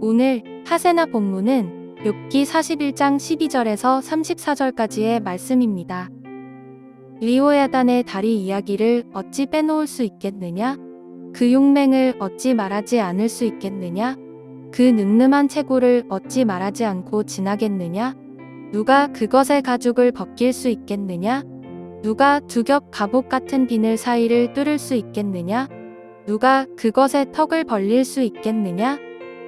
오늘 하세나 본문은 욥기 41장 12절에서 34절까지의 말씀입니다. 리오야단의 다리 이야기를 어찌 빼놓을 수 있겠느냐? 그 용맹을 어찌 말하지 않을 수 있겠느냐? 그 늠름한 채고를 어찌 말하지 않고 지나겠느냐? 누가 그것의 가죽을 벗길 수 있겠느냐? 누가 두 겹 갑옷 같은 비늘 사이를 뚫을 수 있겠느냐? 누가 그것의 턱을 벌릴 수 있겠느냐?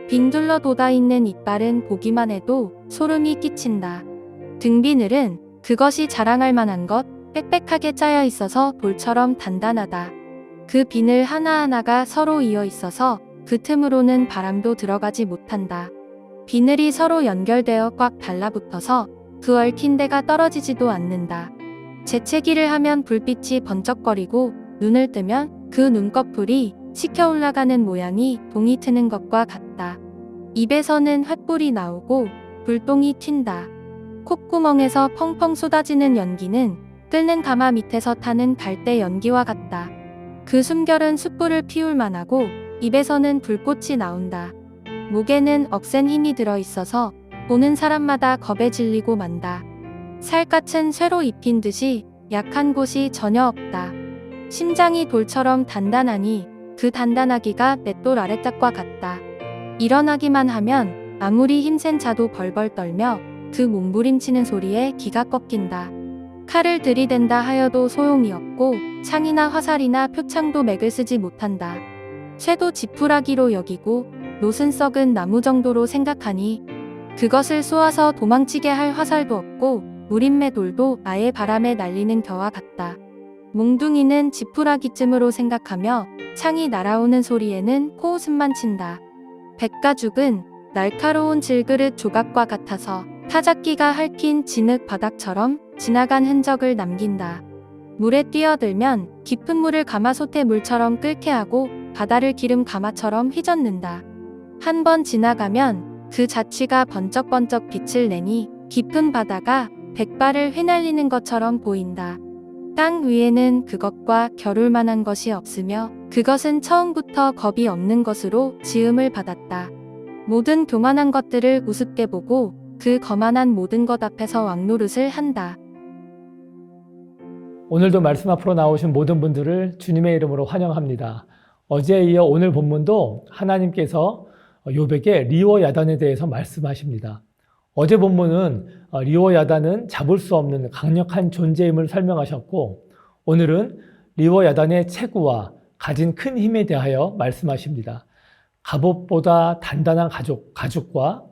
빈둘러 돋아 있는 이빨은 보기만 해도 소름이 끼친다. 등비늘은 그것이 자랑할 만한 것, 빽빽하게 짜여 있어서 돌처럼 단단하다. 그 비늘 하나하나가 서로 이어 있어서 그 틈으로는 바람도 들어가지 못한다. 비늘이 서로 연결되어 꽉 달라붙어서 그 얽힌 데가 떨어지지도 않는다. 재채기를 하면 불빛이 번쩍거리고 눈을 뜨면 그 눈꺼풀이 식혀 올라가는 모양이 동이 트는 것과 같다. 입에서는 횃불이 나오고 불똥이 튄다. 콧구멍에서 펑펑 쏟아지는 연기는 끓는 가마 밑에서 타는 갈대 연기와 같다. 그 숨결은 숯불을 피울 만하고 입에서는 불꽃이 나온다. 목에는 억센 힘이 들어 있어서 보는 사람마다 겁에 질리고 만다. 살갗은 쇠로 입힌 듯이 약한 곳이 전혀 없다. 심장이 돌처럼 단단하니 그 단단하기가 맷돌 아래짝과 같다. 일어나기만 하면 아무리 힘센 자도 벌벌 떨며 그 몸부림치는 소리에 기가 꺾인다. 칼을 들이댄다 하여도 소용이 없고 창이나 화살이나 표창도 맥을 쓰지 못한다. 쇠도 지푸라기로 여기고 노슨 썩은 나무 정도로 생각하니 그것을 쏘아서 도망치게 할 화살도 없고 무림매 돌도 아예 바람에 날리는 겨와 같다. 몽둥이는 지푸라기쯤으로 생각하며 창이 날아오는 소리에는 코웃음만 친다. 백가죽은 날카로운 질그릇 조각과 같아서 타작기가 핥힌 진흙 바닥처럼 지나간 흔적을 남긴다. 물에 뛰어들면 깊은 물을 가마솥의 물처럼 끓게 하고 바다를 기름 가마처럼 휘젓는다. 한 번 지나가면 그 자취가 번쩍번쩍 빛을 내니 깊은 바다가 백발을 휘날리는 것처럼 보인다. 땅 위에는 그것과 겨룰 만한 것이 없으며 그것은 처음부터 겁이 없는 것으로 지음을 받았다. 모든 교만한 것들을 우습게 보고 그 거만한 모든 것 앞에서 왕노릇을 한다. 오늘도 말씀 앞으로 나오신 모든 분들을 주님의 이름으로 환영합니다. 어제에 이어 오늘 본문도 하나님께서 요백의 리워 야단에 대해서 말씀하십니다. 어제 본문은 리워 야단은 잡을 수 없는 강력한 존재임을 설명하셨고 오늘은 리워 야단의 체구와 가진 큰 힘에 대하여 말씀하십니다. 갑옷보다 단단한 가죽, 가죽과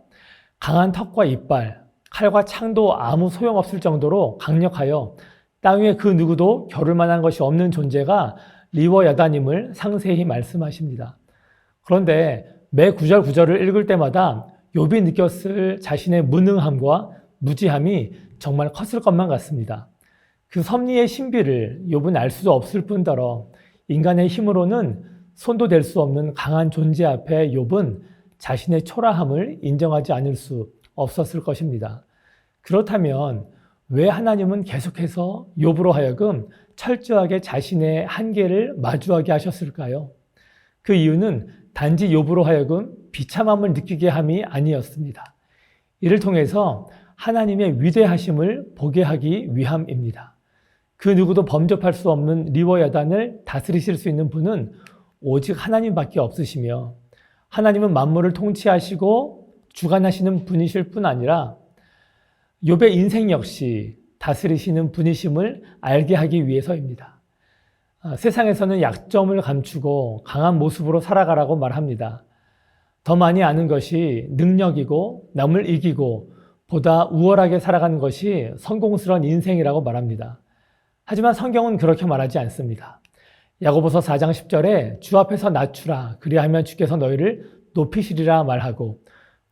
강한 턱과 이빨, 칼과 창도 아무 소용없을 정도로 강력하여 땅 위에 그 누구도 겨룰 만한 것이 없는 존재가 리워 야단임을 상세히 말씀하십니다. 그런데 매 구절 구절을 읽을 때마다 욥이 느꼈을 자신의 무능함과 무지함이 정말 컸을 것만 같습니다. 그 섭리의 신비를 욥은 알 수도 없을 뿐더러 인간의 힘으로는 손도 댈 수 없는 강한 존재 앞에 욥은 자신의 초라함을 인정하지 않을 수 없었을 것입니다. 그렇다면 왜 하나님은 계속해서 욥으로 하여금 철저하게 자신의 한계를 마주하게 하셨을까요? 그 이유는 단지 욥으로 하여금 비참함을 느끼게 함이 아니었습니다. 이를 통해서 하나님의 위대하심을 보게 하기 위함입니다. 그 누구도 범접할 수 없는 리워야단을 다스리실 수 있는 분은 오직 하나님밖에 없으시며 하나님은 만물을 통치하시고 주관하시는 분이실 뿐 아니라 욥의 인생 역시 다스리시는 분이심을 알게 하기 위해서입니다. 아, 세상에서는 약점을 감추고 강한 모습으로 살아가라고 말합니다. 더 많이 아는 것이 능력이고 남을 이기고 보다 우월하게 살아가는 것이 성공스러운 인생이라고 말합니다. 하지만 성경은 그렇게 말하지 않습니다. 야고보서 4장 10절에 주 앞에서 낮추라 그리하면 주께서 너희를 높이시리라 말하고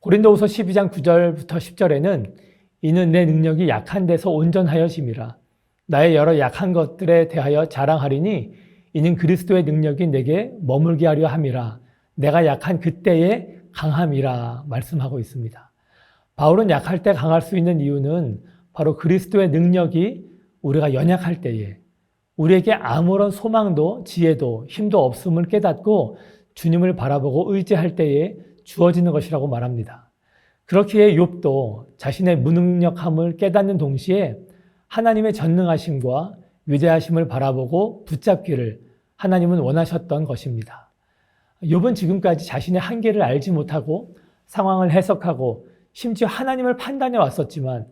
고린도후서 12장 9절부터 10절에는 이는 내 능력이 약한 데서 온전하여짐이라 나의 여러 약한 것들에 대하여 자랑하리니 이는 그리스도의 능력이 내게 머물게 하려 함이라 내가 약한 그때의 강함이라 말씀하고 있습니다. 바울은 약할 때 강할 수 있는 이유는 바로 그리스도의 능력이 우리가 연약할 때에 우리에게 아무런 소망도 지혜도 힘도 없음을 깨닫고 주님을 바라보고 의지할 때에 주어지는 것이라고 말합니다. 그렇기에 욥도 자신의 무능력함을 깨닫는 동시에 하나님의 전능하심과 위대하심을 바라보고 붙잡기를 하나님은 원하셨던 것입니다. 욥은 지금까지 자신의 한계를 알지 못하고 상황을 해석하고 심지어 하나님을 판단해 왔었지만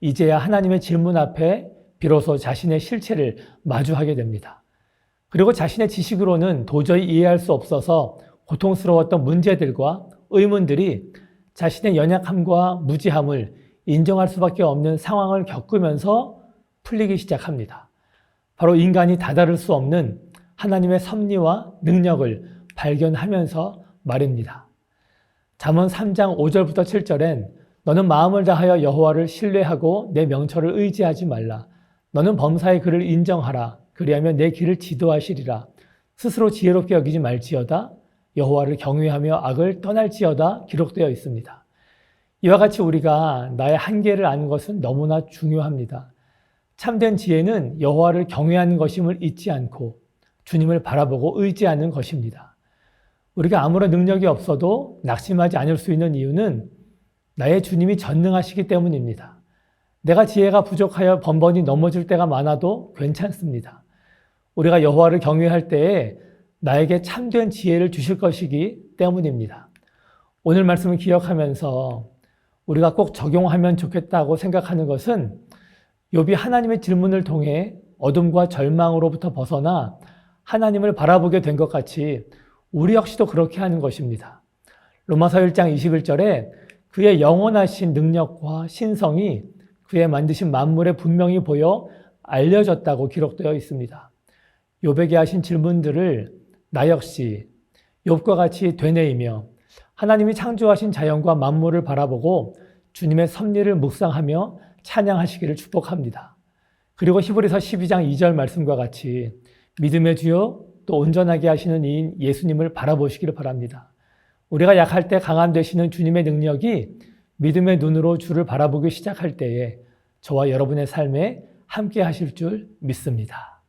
이제야 하나님의 질문 앞에 비로소 자신의 실체를 마주하게 됩니다. 그리고 자신의 지식으로는 도저히 이해할 수 없어서 고통스러웠던 문제들과 의문들이 자신의 연약함과 무지함을 인정할 수밖에 없는 상황을 겪으면서 풀리기 시작합니다. 바로 인간이 다다를 수 없는 하나님의 섭리와 능력을 발견하면서 말입니다. 잠언 3장 5절부터 7절엔 너는 마음을 다하여 여호와를 신뢰하고 내 명철을 의지하지 말라. 너는 범사의 그를 인정하라. 그리하면 내 길을 지도하시리라. 스스로 지혜롭게 여기지 말지어다. 여호와를 경외하며 악을 떠날지어다 기록되어 있습니다. 이와 같이 우리가 나의 한계를 아는 것은 너무나 중요합니다. 참된 지혜는 여호와를 경외하는 것임을 잊지 않고 주님을 바라보고 의지하는 것입니다. 우리가 아무런 능력이 없어도 낙심하지 않을 수 있는 이유는 나의 주님이 전능하시기 때문입니다. 내가 지혜가 부족하여 번번이 넘어질 때가 많아도 괜찮습니다. 우리가 여호와를 경외할 때에 나에게 참된 지혜를 주실 것이기 때문입니다. 오늘 말씀을 기억하면서 우리가 꼭 적용하면 좋겠다고 생각하는 것은 욥이 하나님의 질문을 통해 어둠과 절망으로부터 벗어나 하나님을 바라보게 된 것 같이 우리 역시도 그렇게 하는 것입니다. 로마서 1장 21절에 그의 영원하신 능력과 신성이 그의 만드신 만물에 분명히 보여 알려졌다고 기록되어 있습니다. 욥에게 하신 질문들을 나 역시 욥과 같이 되뇌이며 하나님이 창조하신 자연과 만물을 바라보고 주님의 섭리를 묵상하며 찬양하시기를 축복합니다. 그리고 히브리서 12장 2절 말씀과 같이 믿음의 주요 또 온전하게 하시는 이인 예수님을 바라보시기를 바랍니다. 우리가 약할 때 강함 되시는 주님의 능력이 믿음의 눈으로 주를 바라보기 시작할 때에 저와 여러분의 삶에 함께 하실 줄 믿습니다.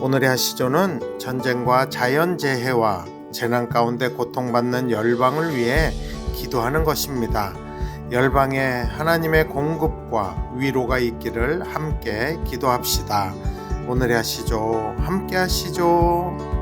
오늘의 하시조는 전쟁과 자연재해와 재난 가운데 고통받는 열방을 위해 기도하는 것입니다. 열방에 하나님의 공급과 위로가 있기를 함께 기도합시다. 오늘의 하시조 함께 하시죠.